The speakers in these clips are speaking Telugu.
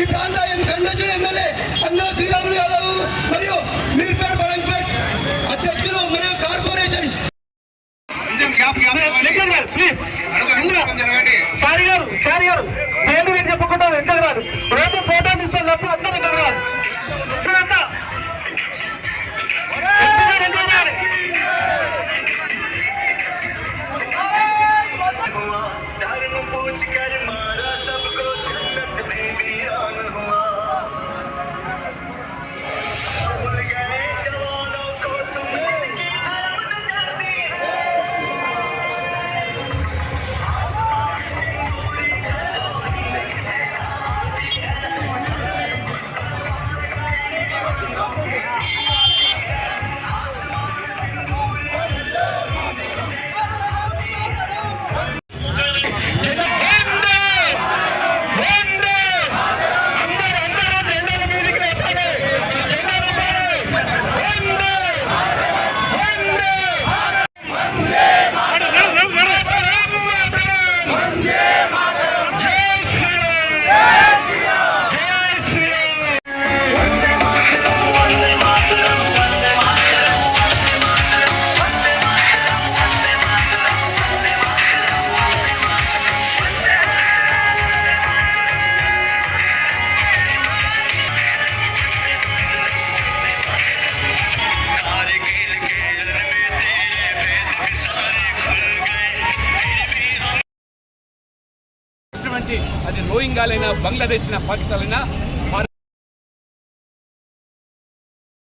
ఈ ప్రాంత కండచుడు ఎమ్మెల్యే అన్నా శ్రీరాములు యాదవ్ మరియు అది బంగ్లాదేశ్ అయినా పాకిస్తాన్ అయినా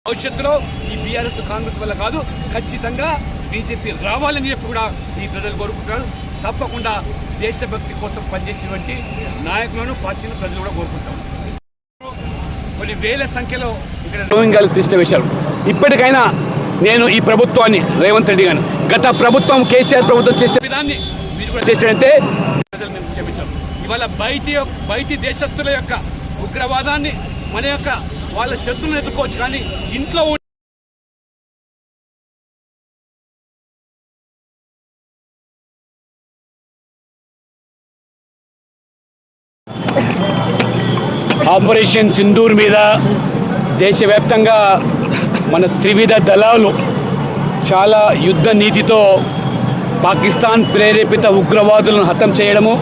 భవిష్యత్తులో ఈ బీఆర్ఎస్ కాంగ్రెస్ వల్ల కాదు ఖచ్చితంగా బీజేపీ రావాలని చెప్పి కూడా ఈ ప్రజలు కోరుకుంటున్నారు. తప్పకుండా దేశభక్తి కోసం పనిచేసినటువంటి నాయకులను పార్టీని ప్రజలు కూడా కోరుకుంటారు. కొన్ని వేల సంఖ్యలో ఇక్కడ రోహింగాలు తిష్ట ఇప్పటికైనా నేను ఈ ప్రభుత్వాన్ని రేవంత్ రెడ్డి గారిని గత ప్రభుత్వం కేసీఆర్ ప్రభుత్వం చేసిన విధాన్ని మీరు కూడా చేసినట్టే ఇవాళ బయటి బయటి దేశస్తుల యొక్క ఉగ్రవాదాన్ని మన యొక్క వాళ్ళ శత్రువులను ఎదుర్కోవచ్చు. కానీ ఇంట్లో ఆపరేషన్ సింధూర్ మీద దేశవ్యాప్తంగా మన త్రివిధ దళాలు చాలా యుద్ధ నీతితో పాకిస్తాన్ ప్రేరేపిత ఉగ్రవాదులను హతం చేయడము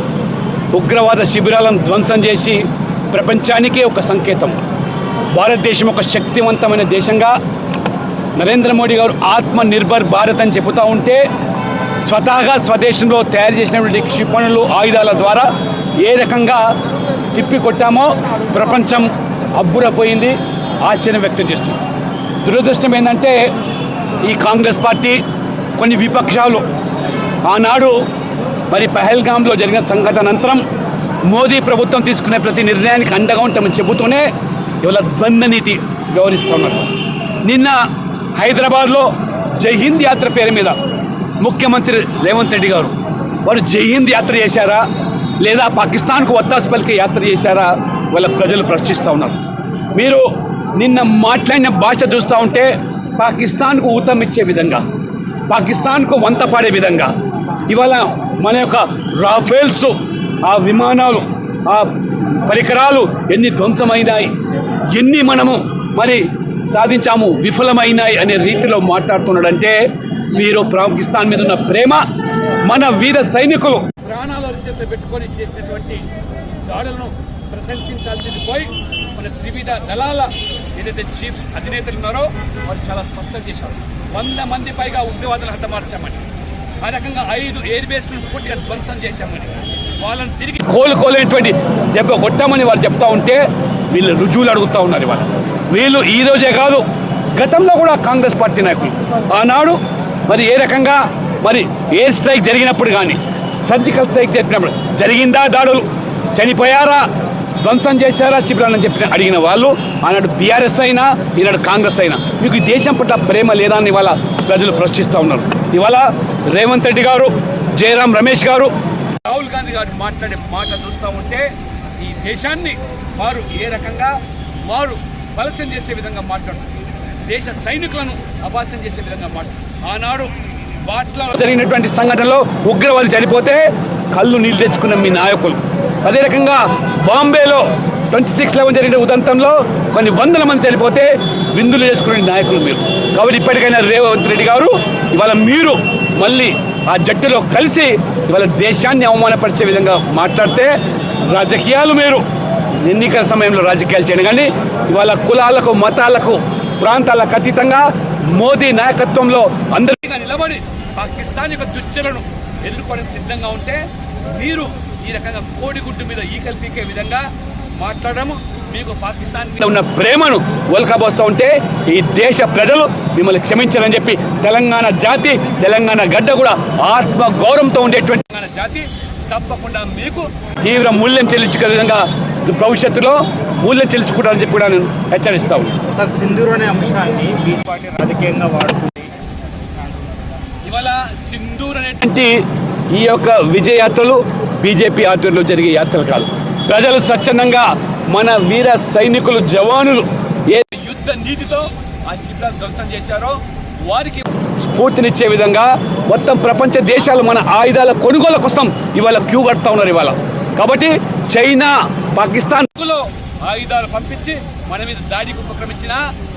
ఉగ్రవాద శిబిరాలను ధ్వంసం చేసి ప్రపంచానికే ఒక సంకేతం. భారతదేశం ఒక శక్తివంతమైన దేశంగా నరేంద్ర మోడీ గారు ఆత్మ నిర్భర్ భారత్ అని చెబుతూ ఉంటే స్వతహాగా స్వదేశంలో తయారు చేసినటువంటి క్షిపణులు ఆయుధాల ద్వారా ఏ రకంగా తిప్పి కొట్టామో ప్రపంచం అబ్బురపోయింది ఆశ్చర్యం వ్యక్తం చేస్తుంది. దురదృష్టం ఏంటంటే ఈ కాంగ్రెస్ పార్టీ కొన్ని విపక్షాలు ఆనాడు మరి పహల్గామ్లో జరిగిన సంఘటన అనంతరం మోదీ ప్రభుత్వం తీసుకునే ప్రతి నిర్ణయానికి అండగా ఉంటామని చెబుతూనే ఇవాళ ద్వంద్వ నీతి వ్యవహరిస్తున్నారు నిన్న హైదరాబాద్లో జై హింద్ యాత్ర పేరు మీద ముఖ్యమంత్రి రేవంత్ రెడ్డి గారు వారు జై హింద్ యాత్ర చేశారా? లేదా పాకిస్తాన్కు వత్తాసు పలికి యాత్ర చేశారా? వాళ్ళ ప్రజలు ప్రశ్నిస్తూ ఉన్నారు. మీరు నిన్న మాట్లాడిన భాష చూస్తూ ఉంటే పాకిస్తాన్కు ఊతం ఇచ్చే విధంగా పాకిస్తాన్కు వంత పాడే విధంగా ఇవాళ మన యొక్క రాఫేల్స్ ఆ విమానాలు ఆ పరికరాలు ఎన్ని ధ్వంసమైనాయి ఎన్ని మనము మరి సాధించాము విఫలమైనాయి అనే రీతిలో మాట్లాడుతున్నాడంటే మీరు పాకిస్తాన్ మీద ఉన్న ప్రేమ మన వీర సైనికులు ప్రాణాలు చేతిలో పెట్టుకొని చేసినటువంటి దాడులను ప్రశంసించాల్సింది పోయి మన త్రివిధ దళాల ఏదైతే చీఫ్ అధినేతలు ఉన్నారో వారు చాలా స్పష్టం చేశారు. వంద మంది పైగా ఉగ్రవాదులు హతమార్చామని. ఆ రకంగా ఐదు ఎయిర్ బేస్లను పూర్తిగా ధ్వంసం చేశామని వాళ్ళని తిరిగి కోలుకోలేనటువంటి దెబ్బ కొట్టామని వాళ్ళు చెప్తా ఉంటే వీళ్ళు రుజువులు అడుగుతూ ఉన్నారు ఇవాళ. వీళ్ళు ఈ రోజే కాదు గతంలో కూడా కాంగ్రెస్ పార్టీ నాయకులు. ఆనాడు మరి ఏ రకంగా మరి ఎయిర్ స్ట్రైక్ జరిగినప్పుడు కానీ సర్జికల్ స్ట్రైక్ జరిపినప్పుడు జరిగిందా దాడులు? చనిపోయారా? ధ్వంసం చేశారా? శిబిరాలని చెప్పి అడిగిన వాళ్ళు ఆనాడు బీఆర్ఎస్ అయినా ఈనాడు కాంగ్రెస్ అయినా మీకు ఈ దేశం పట్ల ప్రేమ లేదా అని ఇవాళ ప్రజలు ప్రశ్నిస్తూ ఉన్నారు. ఇవాళ రేవంత్ రెడ్డి గారు జయరాం రమేష్ గారు రాహుల్ గాంధీ గారు మాట్లాడే మాట చూస్తూ ఉంటే ఈ దేశాన్ని వారు ఏ రకంగా వారు బలచం చేసే విధంగా మాట్లాడుతున్నారు. దేశ సైనికులను అపాచం చేసే విధంగా మాట్లాడుతున్నారు. ఆనాడు బాట్లో జరిగినటువంటి సంఘటనలో ఉగ్రవాదులు చనిపోతే కళ్ళు నీళ్ళు తెచ్చుకున్న మీ నాయకులు. అదే రకంగా బాంబేలో ట్వంటీ సిక్స్ లెవెన్ జరిగిన ఉదంతంలో కొన్ని వందల మంది చనిపోతే విందులు చేసుకునే నాయకులు మీరు. కాబట్టి ఇప్పటికైనా రేవంత్ రెడ్డి గారు ఇవాళ మీరు మళ్ళీ ఆ జట్టులో కలిసి ఇవాళ దేశాన్ని అవమానపరిచే విధంగా మాట్లాడితే రాజకీయాలు మీరు ఎన్నికల సమయంలో రాజకీయాలు చేయడం కానీ ఇవాళ కులాలకు మతాలకు ప్రాంతాలకు అతీతంగా మోదీ నాయకత్వంలో అందరికీ నిలబడి పాకిస్తాన్ యొక్క దుశ్చలను ఎదుర్కోవడానికి సిద్ధంగా ఉంటే మీరు ఈ రకంగా కోడిగుడ్డు మీద ఈకలు పీకే విధంగా మాట్లాడము. మీకు పాకిస్తాన్ మీద ఉన్న ప్రేమను ఒలకబోస్తూ ఉంటే ఈ దేశ ప్రజలు మిమ్మల్ని క్షమించారని చెప్పి తెలంగాణ జాతి తెలంగాణ గడ్డ కూడా ఆత్మ గౌరవంతో ఉండేటువంటి తెలంగాణ జాతి తప్పకుండా మీకు తీవ్ర మూల్యం చెల్లించే విధంగా భవిష్యత్తులో మూల్యం చెల్లించుకుంటారని చెప్పి కూడా నేను హెచ్చరిస్తా ఉన్నాను సార్ సింధూర్ అనే అంశాన్ని పార్టీ రాజకీయంగా వాడుతుంది. ఇవాళ సింధూర్ అనేటువంటి ఈ యొక్క విజయయాత్రలు బీజేపీ ఆధ్వర్యంలో జరిగే యాత్రలు కాదు ప్రజలు స్వచ్ఛందంగా మన వీర సైనికులు జవానులు ఏ యుద్ధ నీతితో ఆ శిబిరాలు ధ్వంసం చేశారో వారికి స్ఫూర్తినిచ్చే విధంగా మొత్తం ప్రపంచ దేశాలు మన ఆయుధాల కొనుగోలు కోసం ఇవాళ క్యూ కడతా ఉన్నారు ఇవాళ. కాబట్టి చైనా పాకిస్తాన్ ఆయుధాలు పంపించి మన మీద దాడికి ఉపక్రమించిన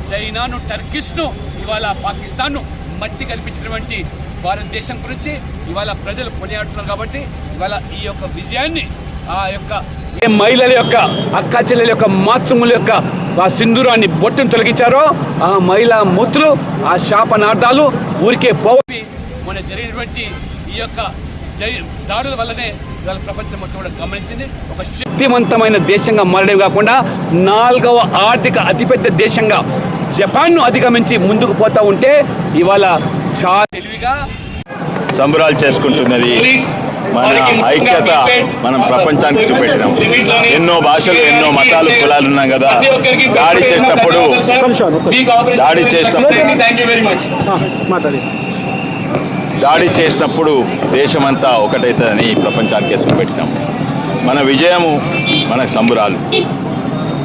చైనాను టర్కిష్ను ఇవాళ పాకిస్తాన్ను మట్టి కల్పించినటువంటి భారతదేశం గురించి ఇవాళ ప్రజలు కొనియాడుతున్నారు కాబట్టి ఇవాళ ఈ యొక్క విజయాన్ని ఆ యొక్క ఏ మహిళల యొక్క అక్క చెల్లెల యొక్క మాతృముల యొక్క ఆ సింధూరాన్ని బొట్టును తొలగించారో ఆ మహిళా మూతులు ఆ శాపనార్థాలు ఊరికే పోవి మన జరిగినటువంటి ఈ యొక్క దాడుల వల్లనే ఇవాళ ప్రపంచం మొత్తం కూడా గమనించింది. ఒక శక్తివంతమైన దేశంగా మారడం కాకుండా నాలుగవ ఆర్థిక అతిపెద్ద దేశంగా జపాన్ను అధిగమించి ముందుకు పోతా ఉంటే ఇవాళ చాలా సంబరాలు చేసుకుంటున్నది మన ఐక్యత మనం ప్రపంచానికి చూపెట్టినాం. ఎన్నో భాషలు ఎన్నో మతాలు కులాలు ఉన్నాం కదా. దాడి చేసినప్పుడు దాడి చేసినప్పుడు దాడి చేసినప్పుడు దేశమంతా ఒకటవుతుందని ప్రపంచానికి చూపెట్టినాం. మన విజయము మనకు సంబురాలు.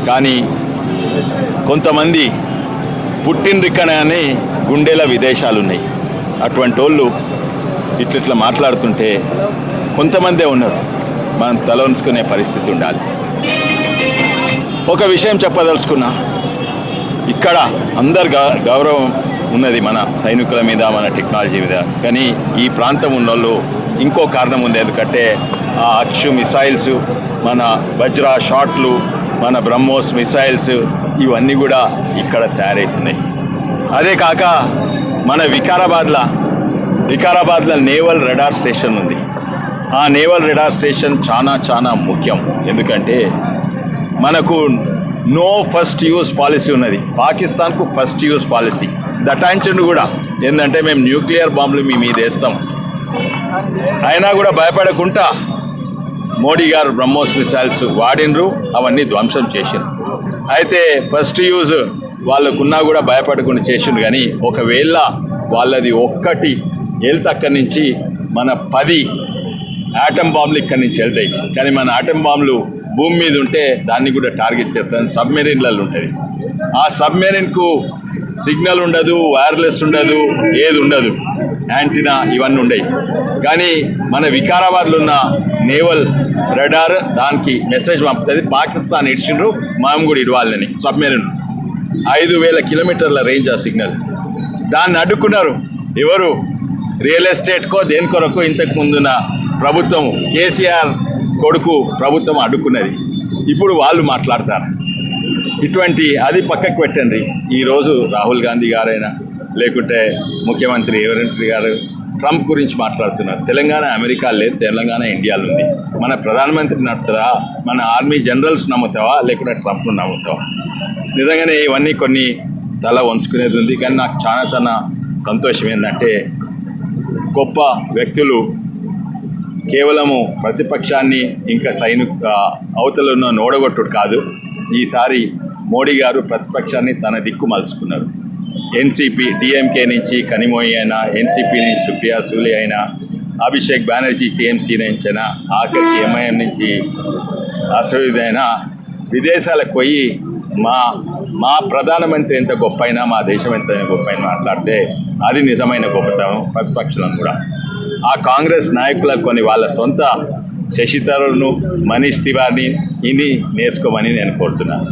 కానీ కొంతమంది పుట్టినరికనే గుండెల విదేశాలు ఉన్నాయి అటువంటి వాళ్ళు ఇట్లా మాట్లాడుతుంటే కొంతమందే ఉన్నారు. మనం తల ఉంచుకునే పరిస్థితి ఉండాలి. ఒక విషయం చెప్పదలుచుకున్నా ఇక్కడ అందరు గౌరవం ఉన్నది మన సైనికుల మీద మన టెక్నాలజీ మీద. కానీ ఈ ప్రాంతం ఉన్నోళ్ళు ఇంకో కారణం ఉంది. ఎందుకంటే ఆ అక్షు మిసైల్స్ మన వజ్ర షాట్లు మన బ్రహ్మోస్ మిసైల్స్ ఇవన్నీ కూడా ఇక్కడ తయారవుతున్నాయి. అదే కాక మన వికారాబాద్లో వికారాబాద్లో నేవల్ రెడార్ స్టేషన్ ఉంది. ఆ నేవల్ రెడార్ స్టేషన్ చాలా చాలా ముఖ్యం. ఎందుకంటే మనకు నో ఫస్ట్ యూస్ పాలసీ ఉన్నది. పాకిస్తాన్కు ఫస్ట్ యూస్ పాలసీ దటాయించండి కూడా. ఏంటంటే మేము న్యూక్లియర్ బాంబులు మీ మీద వేస్తాం. అయినా కూడా భయపడకుండా మోడీ గారు బ్రహ్మోస్ మిసైల్స్ వాడినరు అవన్నీ ధ్వంసం చేసిండ్రు. అయితే ఫస్ట్ యూజ్ వాళ్ళకున్నా కూడా భయపడకుండా చేసిండ్రు. కానీ ఒకవేళ వాళ్ళది ఒక్కటి వెళ్తే అక్కడి నుంచి మన పది ఆటం బాంబులు ఇక్కడి నుంచి వెళ్తాయి. కానీ మన ఆటం బాంబులు భూమి మీద ఉంటే దాన్ని కూడా టార్గెట్ చేస్తాను సబ్మెరీన్లలో ఉంటుంది ఆ సబ్మెరీన్కు సిగ్నల్ ఉండదు వైర్లెస్ ఉండదు ఏది ఉండదు. యాంటీనా ఇవన్నీ ఉండయి. కానీ మన వికారాబాద్లో ఉన్న నేవల్ రెడార్ దానికి మెసేజ్ పంపుతుంది. పాకిస్తాన్ ఇడిచిండ్రు మనం కూడా ఇడవాలని సబ్మెరీన్ ఐదు వేల కిలోమీటర్ల రేంజ్ ఆ సిగ్నల్. దాన్ని అడ్డుకున్నారు ఎవరు? రియల్ ఎస్టేట్కో దేని కొరకు ఇంతకు ముందున ప్రభుత్వం? కేసీఆర్ కొడుకు ప్రభుత్వం అడ్డుకున్నది. ఇప్పుడు వాళ్ళు మాట్లాడతారు. ఇటువంటి అది పక్కకు పెట్టండి. ఈరోజు రాహుల్ గాంధీ గారైనా లేకుంటే ముఖ్యమంత్రి రేవంత్ గారు ట్రంప్ గురించి మాట్లాడుతున్నారు. తెలంగాణ అమెరికా లేదు తెలంగాణ ఇండియాలో ఉంది మన ప్రధానమంత్రి నమ్ముతారా మన ఆర్మీ జనరల్స్ నమ్ముతావా? లేకుంటే ట్రంప్ను నమ్ముతావా? నిజంగానే ఇవన్నీ కొన్ని తల వంచుకునేది ఉంది. కానీ నాకు చాలా చాలా సంతోషం ఏంటంటే గొప్ప వ్యక్తులు కేవలము ప్రతిపక్షాన్ని ఇంకా సైనిక అవతలను నోడగొట్టుడు కాదు. ఈసారి మోడీ గారు ప్రతిపక్షాన్ని తన దిక్కు మలుచుకున్నారు. ఎన్సీపీ డిఎంకే నుంచి కనిమోయి అయినా ఎన్సీపీ నుంచి సుప్రియా సూలి అయినా అభిషేక్ బెనర్జీ టీఎంసీ నుంచి అయినా ఆఖరికి ఎంఐఎం నుంచి అసోజ్ అయినా విదేశాలకు పోయి మా మా ప్రధానమంత్రి ఎంత గొప్ప అయినా మా దేశం ఎంత గొప్ప అయినా మాట్లాడితే అది నిజమైన గొప్పతనం ప్రతిపక్షులను కూడా. ఆ కాంగ్రెస్ నాయకులకు కొన్ని వాళ్ళ సొంత శశి తరూర్ను మనీష్ తివారిని ఇని నేర్చుకోమని నేను కోరుతున్నాను.